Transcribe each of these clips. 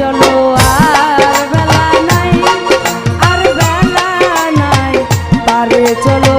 চলো আর বেলা নাই আর বেলা নাই পারে চলো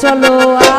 চলো